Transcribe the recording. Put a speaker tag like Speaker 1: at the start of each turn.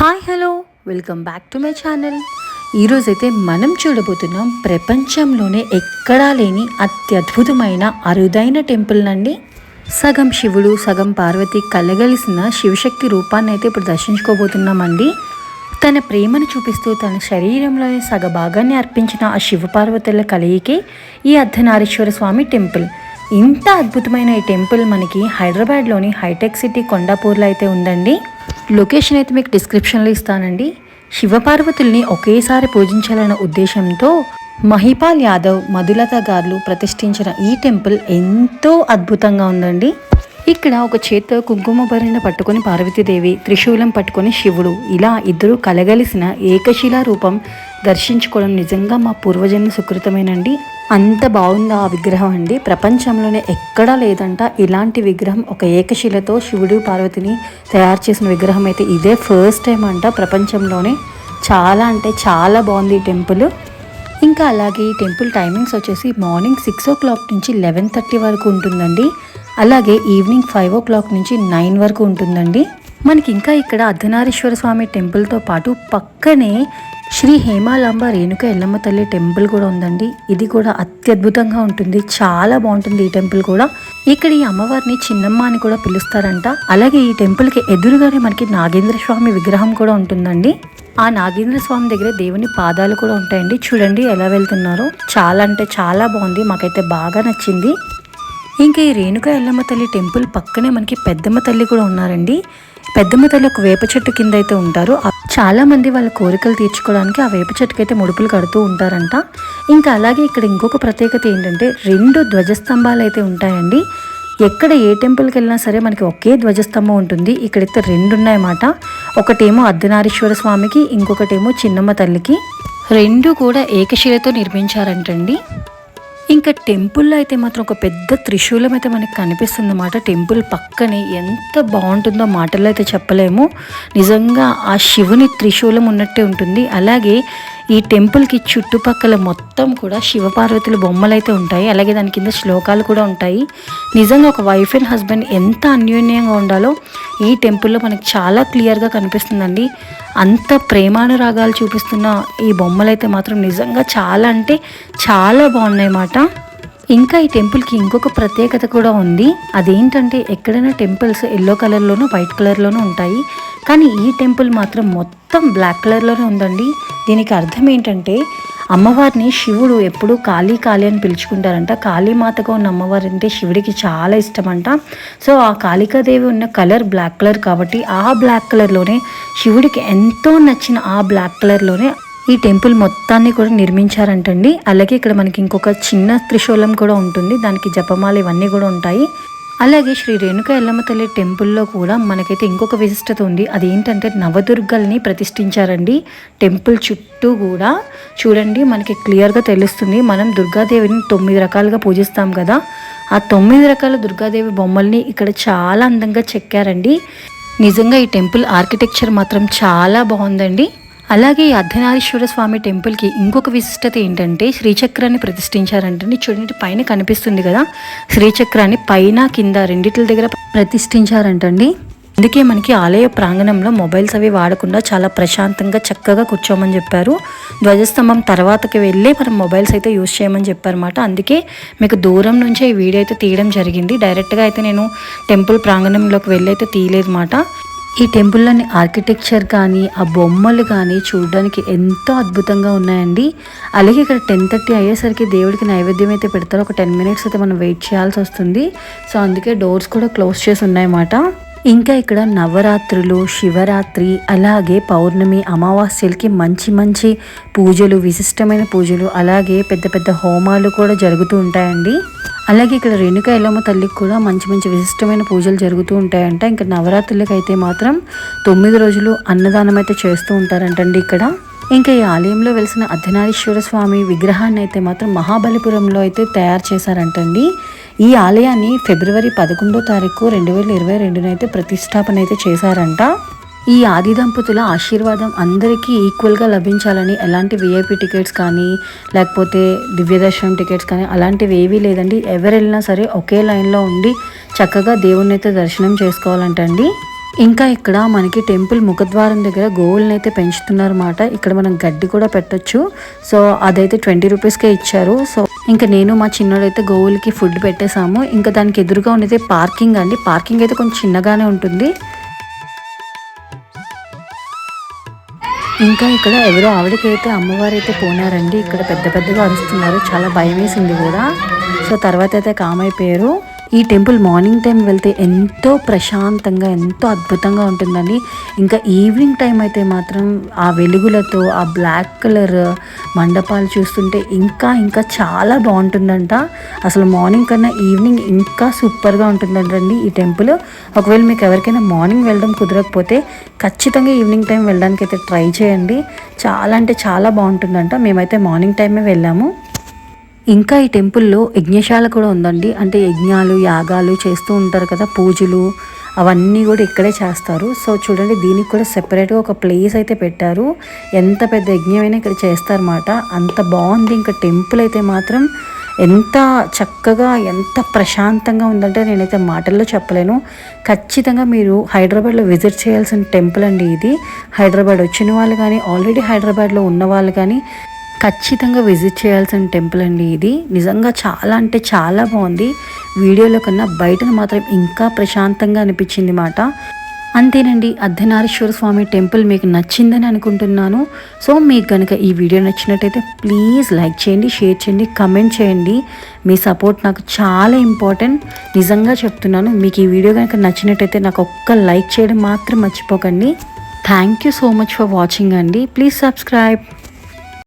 Speaker 1: Hi hello. Welcome back to my channel. ఈరోజైతే మనం చూడబోతున్నాం ప్రపంచంలోనే ఎక్కడా లేని అత్యద్భుతమైన అరుదైన టెంపుల్ నండి. సగం శివుడు సగం పార్వతి కలగలిసిన శివశక్తి రూపాన్ని అయితే ఇప్పుడు దర్శించుకోబోతున్నామండి. తన ప్రేమను చూపిస్తూ తన శరీరంలోని సగ భాగాన్ని అర్పించిన ఆ శివపార్వతుల కలయికే ఈ అర్ధనారీశ్వర స్వామి టెంపుల్. ఇంత అద్భుతమైన ఈ టెంపుల్ మనకి హైదరాబాద్లోని హైటెక్ సిటీ కొండాపూర్లో అయితే ఉందండి. లొకేషన్ అయితే మీకు డిస్క్రిప్షన్లో ఇస్తానండి. శివపార్వతుల్ని ఒకేసారి పూజించాలన్న ఉద్దేశంతో మహిపాల్ యాదవ్ మధులత గారు ప్రతిష్ఠించిన ఈ టెంపుల్ ఎంతో అద్భుతంగా ఉందండి. ఇక్కడ ఒక చేత్తో కుంకుమ భరణ పట్టుకుని పార్వతీదేవి త్రిశూలం పట్టుకుని శివుడు. ఇలా ఇద్దరు కలగలిసిన ఏకశిలా రూపం దర్శించుకోవడం నిజంగా మా పూర్వజన్మ సుకృతమేనండి. అంత బాగుంది ఆ విగ్రహం అండి. ప్రపంచంలోనే ఎక్కడా లేదంట ఇలాంటి విగ్రహం ఒక ఏకశిలతో శివుడు పార్వతిని తయారు చేసిన విగ్రహం అయితే ఇదే ఫస్ట్ టైం అంట ప్రపంచంలోనే. చాలా అంటే చాలా బాగుంది ఈ టెంపుల్. ఇంకా అలాగే ఈ టెంపుల్ టైమింగ్స్ వచ్చేసి మార్నింగ్ సిక్స్ ఓ క్లాక్ నుంచి లెవెన్ థర్టీ వరకు ఉంటుందండి. అలాగే ఈవినింగ్ ఫైవ్ ఓ క్లాక్ నుంచి నైన్ వరకు ఉంటుందండి. మనకి ఇంకా ఇక్కడ అర్ధనారీశ్వర స్వామి టెంపుల్తో పాటు పక్కనే శ్రీ హేమాలాంబ రేణుక ఎల్లమ్మ తల్లి టెంపుల్ కూడా ఉందండి. ఇది కూడా అత్యద్భుతంగా ఉంటుంది. చాలా బాగుంటుంది ఈ టెంపుల్ కూడా. ఇక్కడ ఈ అమ్మవారిని చిన్నమ్మ అని కూడా పిలుస్తారంట. అలాగే ఈ టెంపుల్కి ఎదురుగానే మనకి నాగేంద్ర స్వామి విగ్రహం కూడా ఉంటుందండి. ఆ నాగేంద్ర స్వామి దగ్గర దేవుని పాదాలు కూడా ఉంటాయండి. చూడండి ఎలా వెళ్తున్నారో. చాలా అంటే చాలా బాగుంది. మాకైతే బాగా నచ్చింది. ఇంకా ఈ రేణుక ఎల్లమ్మ తల్లి టెంపుల్ పక్కనే మనకి పెద్దమ్మ తల్లి కూడా ఉన్నారండి. పెద్దమ్మ తల్లి ఒక వేప చెట్టు కింద అయితే ఉంటారు. చాలా మంది వాళ్ళ కోరికలు తీర్చుకోవడానికి ఆ వేప చెట్టుకి అయితే ముడుపులు కడుతూ ఉంటారంట. ఇంకా అలాగే ఇక్కడ ఇంకొక ప్రత్యేకత ఏంటంటే రెండు ధ్వజస్తంభాలు అయితే ఉంటాయండి. ఎక్కడ ఏ టెంపుల్కి వెళ్ళినా సరే మనకి ఒకే ధ్వజస్తంభం ఉంటుంది. ఇక్కడైతే రెండు ఉన్నాయన్నమాట. ఒకటేమో అర్ధనారీశ్వర స్వామికి ఇంకొకటేమో చిన్నమ్మ తల్లికి. రెండు కూడా ఏకశిలతో నిర్మించారంటండి. ఇంకా టెంపుల్లో అయితే మాత్రం ఒక పెద్ద త్రిశూలం అయితే మనకి కనిపిస్తుంది అన్నమాట టెంపుల్ పక్కనే ఎంత బాగుంటుందో మాటల్లో అయితే చెప్పలేము. నిజంగా ఆ శివుని త్రిశూలం ఉన్నట్టే ఉంటుంది. అలాగే ఈ టెంపుల్కి చుట్టుపక్కల మొత్తం కూడా శివపార్వతుల బొమ్మలు అయితే ఉంటాయి. అలాగే దాని కింద శ్లోకాలు కూడా ఉంటాయి. నిజంగా ఒక వైఫ్ అండ్ హస్బెండ్ ఎంత అన్యోన్యంగా ఉండాలో ఈ టెంపుల్లో మనకి చాలా క్లియర్గా కనిపిస్తుందండి. అంత ప్రేమానురాగాలు చూపిస్తున్న ఈ బొమ్మలు అయితే మాత్రం నిజంగా చాలా అంటే చాలా బాగున్నాయి అన్నమాట. ఇంకా ఈ టెంపుల్కి ఇంకొక ప్రత్యేకత కూడా ఉంది. అదేంటంటే ఎక్కడైనా టెంపుల్స్ ఎల్లో కలర్లోనూ వైట్ కలర్లోనూ ఉంటాయి. కానీ ఈ టెంపుల్ మాత్రం మొత్తం బ్లాక్ కలర్లోనే ఉందండి. దీనికి అర్థం ఏంటంటే అమ్మవారిని శివుడు ఎప్పుడూ కాళీ కాళీ అని పిలుచుకుంటారంట. కాళీమాతగా ఉన్న అమ్మవారు అంటే శివుడికి చాలా ఇష్టమంట. సో ఆ కాళికాదేవి ఉన్న కలర్ బ్లాక్ కలర్ కాబట్టి ఆ బ్లాక్ కలర్లోనే శివుడికి ఎంతో నచ్చిన ఆ బ్లాక్ కలర్లోనే ఈ టెంపుల్ మొత్తాన్ని కూడా నిర్మించారంటండి. అలాగే ఇక్కడ మనకి ఇంకొక చిన్న త్రిశూలం కూడా ఉంటుంది. దానికి జపమాల ఇవన్నీ కూడా ఉంటాయి. అలాగే శ్రీ రేణుక ఎల్లమ్మ తల్లి టెంపుల్లో కూడా మనకైతే ఇంకొక విశిష్టత ఉంది. అదేంటంటే నవదుర్గల్ని ప్రతిష్ఠించారండి. టెంపుల్ చుట్టూ కూడా చూడండి మనకి క్లియర్గా తెలుస్తుంది. మనం దుర్గాదేవిని తొమ్మిది రకాలుగా పూజిస్తాం కదా. ఆ తొమ్మిది రకాల దుర్గాదేవి బొమ్మల్ని ఇక్కడ చాలా అందంగా చెక్కారండి. నిజంగా ఈ టెంపుల్ ఆర్కిటెక్చర్ మాత్రం చాలా బాగుందండి. అలాగే ఈ అర్ధనారీశ్వర స్వామి టెంపుల్కి ఇంకొక విశిష్టత ఏంటంటే శ్రీచక్రాన్ని ప్రతిష్ఠించారంటే చూడండి పైన కనిపిస్తుంది కదా. శ్రీచక్రాన్ని పైన కింద రెండిట్ల దగ్గర ప్రతిష్ఠించారంటండి. అందుకే మనకి ఆలయ ప్రాంగణంలో మొబైల్స్ అవి వాడకుండా చాలా ప్రశాంతంగా చక్కగా కూర్చోమని చెప్పారు. ధ్వజస్తంభం తర్వాతకి వెళ్ళి మనం మొబైల్స్ అయితే యూస్ చేయమని చెప్పారన్నమాట. అందుకే మీకు దూరం నుంచే ఈ వీడియో అయితే తీయడం జరిగింది. డైరెక్ట్గా అయితే నేను టెంపుల్ ప్రాంగణంలోకి వెళ్ళి అయితే తీయలేదు మాట ఈ టెంపుల్లోని ఆర్కిటెక్చర్ కానీ ఆ బొమ్మలు కానీ చూడడానికి ఎంతో అద్భుతంగా ఉన్నాయండి. అలాగే ఇక్కడ టెన్ థర్టీ అయ్యేసరికి దేవుడికి నైవేద్యం అయితే పెడతారు. ఒక టెన్ మినిట్స్ అయితే మనం వెయిట్ చేయాల్సి వస్తుంది. సో అందుకే డోర్స్ కూడా క్లోజ్ చేసి ఉన్నాయన్నమాట. ఇంకా ఇక్కడ నవరాత్రులు శివరాత్రి అలాగే పౌర్ణమి అమావాస్యలకి మంచి మంచి పూజలు విశిష్టమైన పూజలు అలాగే పెద్ద పెద్ద హోమాలు కూడా జరుగుతూ ఉంటాయండి. అలాగే ఇక్కడ రేణుక ఎల్లమ్మ తల్లికి కూడా మంచి మంచి విశిష్టమైన పూజలు జరుగుతూ ఉంటాయంట. ఇంకా నవరాత్రులకి అయితే మాత్రం తొమ్మిది రోజులు అన్నదానం అయితే చేస్తూ ఉంటారంటండి ఇక్కడ. ఇంకా ఈ ఆలయంలో వెలిసిన అర్ధనారీశ్వర స్వామి విగ్రహాన్ని అయితే మాత్రం మహాబలిపురంలో అయితే తయారు చేశారంటండి. ఈ ఆలయాన్ని ఫిబ్రవరి పదకొండో తారీఖు రెండు వేల ఇరవై రెండునైతే ప్రతిష్టాపన అయితే చేశారంట. ఈ ఆది దంపతుల ఆశీర్వాదం అందరికీ ఈక్వల్గా లభించాలని ఎలాంటి విఐపి టికెట్స్ కానీ లేకపోతే దివ్యదర్శనం టికెట్స్ కానీ అలాంటివి ఏవీ లేదండి. ఎవరు వెళ్ళినా సరే ఒకే లైన్లో ఉండి చక్కగా దేవుణ్ణి అయితే దర్శనం చేసుకోవాలంటండి. ఇంకా ఇక్కడ మనకి టెంపుల్ ముఖద్వారం దగ్గర గోవులను అయితే పెంచుతున్నారన్నమాట. ఇక్కడ మనం గడ్డి కూడా పెట్టొచ్చు. సో అదైతే ట్వంటీ రూపీస్కే ఇచ్చారు. సో ఇంకా నేను మా చిన్నోడైతే గోవులకి ఫుడ్ పెట్టేశాము. ఇంకా దానికి ఎదురుగా ఉన్నది పార్కింగ్ అండి. పార్కింగ్ అయితే కొంచెం చిన్నగానే ఉంటుంది. ఇంకా ఇక్కడ ఎవరో ఆవిడకైతే అమ్మవారు అయితే పోనారండి. ఇక్కడ పెద్ద పెద్దగా అరుస్తున్నారు. చాలా భయం వేసింది కూడా. సో తర్వాత అయితే కామైపోయారు. ఈ టెంపుల్ మార్నింగ్ టైం వెళ్తే ఎంతో ప్రశాంతంగా ఎంతో అద్భుతంగా ఉంటుందండి. ఇంకా ఈవినింగ్ టైం అయితే మాత్రం ఆ వెలుగులతో ఆ బ్లాక్ కలర్ మండపాలు చూస్తుంటే ఇంకా ఇంకా చాలా బాగుంటుందంట. అసలు మార్నింగ్ కన్నా ఈవినింగ్ ఇంకా సూపర్గా ఉంటుందంటండి ఈ టెంపుల్. ఒకవేళ మీకు ఎవరికైనా మార్నింగ్ వెళ్ళడం కుదరకపోతే ఖచ్చితంగా ఈవినింగ్ టైం వెళ్ళడానికి అయితే ట్రై చేయండి. చాలా అంటే చాలా బాగుంటుందంట. మేమైతే మార్నింగ్ టైమే వెళ్ళాము. ఇంకా ఈ టెంపుల్లో యజ్ఞశాల కూడా ఉందండి. అంటే యజ్ఞాలు యాగాలు చేస్తూ ఉంటారు కదా పూజలు అవన్నీ కూడా ఇక్కడే చేస్తారు. సో చూడండి దీనికి కూడా సెపరేట్గా ఒక ప్లేస్ అయితే పెట్టారు. ఎంత పెద్ద యజ్ఞమైనా ఇక్కడ చేస్తారన్నమాట. అంత బాగుంది. ఇంకా టెంపుల్ అయితే మాత్రం ఎంత చక్కగా ఎంత ప్రశాంతంగా ఉందంటే నేనైతే మాటల్లో చెప్పలేను. ఖచ్చితంగా మీరు హైదరాబాద్లో విజిట్ చేయాల్సిన టెంపుల్ అండి ఇది. హైదరాబాద్ వచ్చిన వాళ్ళు కానీ ఆల్రెడీ హైదరాబాద్లో ఉన్న వాళ్ళు కానీ ఖచ్చితంగా విజిట్ చేయాల్సిన టెంపుల్ అండి ఇది. నిజంగా చాలా అంటే చాలా బాగుంది. వీడియోలో కన్నా బయటను మాత్రం ఇంకా ప్రశాంతంగా అనిపించింది మాట. అంతేనండి అర్ధనారీశ్వర స్వామి టెంపుల్ మీకు నచ్చిందని అనుకుంటున్నాను. సో మీకు కనుక ఈ వీడియో నచ్చినట్టయితే ప్లీజ్ లైక్ చేయండి షేర్ చేయండి కమెంట్ చేయండి. మీ సపోర్ట్ నాకు చాలా ఇంపార్టెంట్. నిజంగా చెప్తున్నాను మీకు ఈ వీడియో కనుక నచ్చినట్టయితే నాకు ఒక్క లైక్ చేయడం మాత్రం మర్చిపోకండి. Thank you so much for watching అండి. Please subscribe.